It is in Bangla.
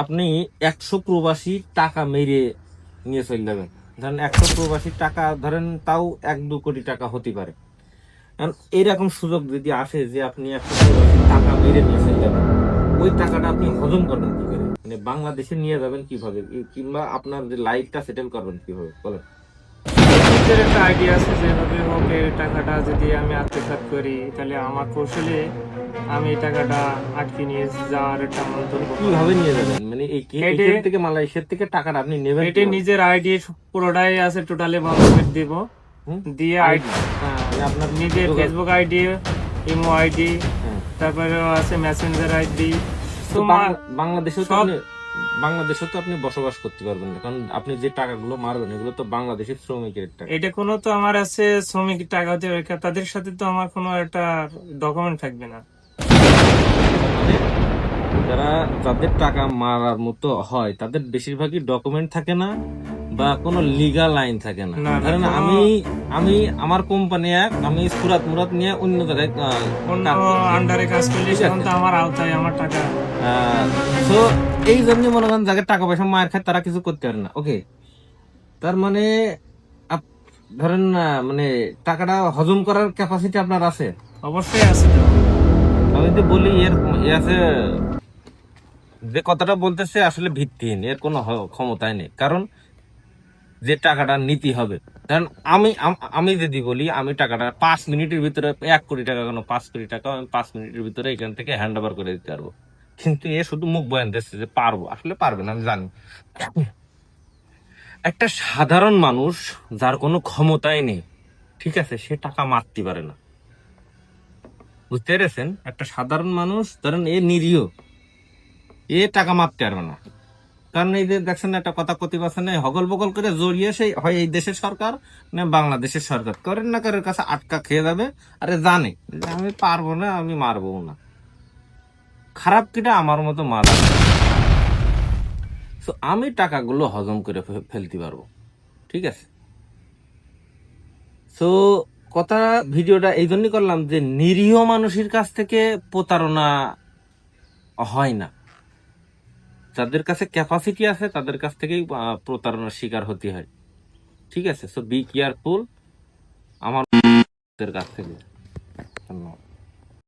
আপনি একশো প্রবাসী টাকা মেরে নিয়ে চলে যাবেন। ধরেন একশো প্রবাসী টাকা, ধরেন তাও এক দু কোটি টাকা হতে পারে। এইরকম সুযোগ যদি আসে যে আপনি একশো প্রবাসী টাকা মেরে নিয়ে চলে যাবেন, ওই টাকাটা আপনি হজম করবেন কী করে মানে বাংলাদেশে নিয়ে যাবেন কীভাবে? কিংবা আপনার যে লাইফটা সেটেল করবেন কীভাবে? বলেন। নিজের একটা আইডিয়া আছে যেভাবে হোক এই টাকাটা যদি আমি আত্মসাৎ করি তাহলে আমার কৌশলে আমি এই টাকাটা আটকে নিয়ে যাওয়ার একটা মন্তব্য কীভাবে নিয়ে যাবেন? মানে এই এখান থেকে মালয়েশিয়ার থেকে টাকাটা আপনি নেবেন এটি? নিজের আইডি পুরোটাই আছে টোটালি করে দিব। দিয়ে আইডি হ্যাঁ, আপনার নিজের ফেসবুক আইডি ইমো আইডি। তারপরে আছে মেসেঞ্জার আইডি তো বাং- সব- আপনি বাংলাদেশেও তো আপনি বসবাস করতে পারবেন না। কারণ আপনি যে টাকাগুলো মারবেন এগুলো তো বাংলাদেশের শ্রমিকের টাকা। এটা কোনো তো আমার আছে শ্রমিক টাকা হতে রেখে তাদের সাথে তো আমার কোনো একটা ডকুমেন্ট থাকবে না। যারা যাদের টাকা মারার মতো হয় তাদের বেশিরভাগই ডকুমেন্ট থাকে না। বা কোনো লিগাল আইন থাকে না। ধরেন আমি আমি আমার কোম্পানি এক আমি সুরাত মুরাত নিয়ে অন্য জায়গায়। আন্ডারে কাজ করলে তো আমার আওতায় আমার টাকা। তো এই জন্য মনে করেন যাদের টাকা পয়সা মায়ের খায় তারা কিছু করতে পারে না। ওকে তার মানে ধরেন না মানে টাকাটা হজম করার ক্যাপাসিটি আপনার আছে? অবশ্যই আছে আমি যদি বলি এর আছে যে কথাটা বলতেছে আসলে ভিত্তিহীন এর কোনো ক্ষমতাই নেই। কারণ যে টাকাটা নীতি হবে। কারণ আমি আমি যদি বলি, আমি টাকাটা পাঁচ মিনিটের ভিতরে, এক কোটি টাকা কেন, পাঁচ কোটি টাকা, আমি পাঁচ মিনিটের ভিতরে এখান থেকে হ্যান্ড ওভার করে দিতে পারব। কিন্তু এ শুধু মুখ বয়ান দিচ্ছে যে পারব, আসলে পারবে না, আমি জানি। একটা সাধারণ মানুষ যার কোনো ক্ষমতাই নেই, ঠিক আছে, সে টাকা মারতে পারে না। বুঝতে পেরেছেন? একটা সাধারণ মানুষ, ধরেন এ নিরীহ, এ টাকা মারতে পারবে না। কারণ এই যে দেখছেন একটা কথা কথি পাচ্ছে না হগল বগল করে জড়িয়ে সেই হয় এই দেশের সরকার না বাংলাদেশের সরকার। করেন না করেন কাছে আটকা খেয়ে যাবে, আরে জানে আমি পারব না, আমি মারবো না। খারাপ কিটা আমার মতো মারা তো আমি টাকাগুলো হজম করে ফেলতে পারব। ঠিক আছে? তো কথা, ভিডিওটা এই জন্যই করলাম যে নিরীহ মানুষের কাছ থেকে প্রতারণা হয় না। যাদের কাছে ক্যাপাসিটি আছে, তাদের কাছ থেকেই প্রতারণার শিকার হতে হয়। ঠিক আছে? সো বি কেয়ারফুল আমার কাছ থেকে। ধন্যবাদ।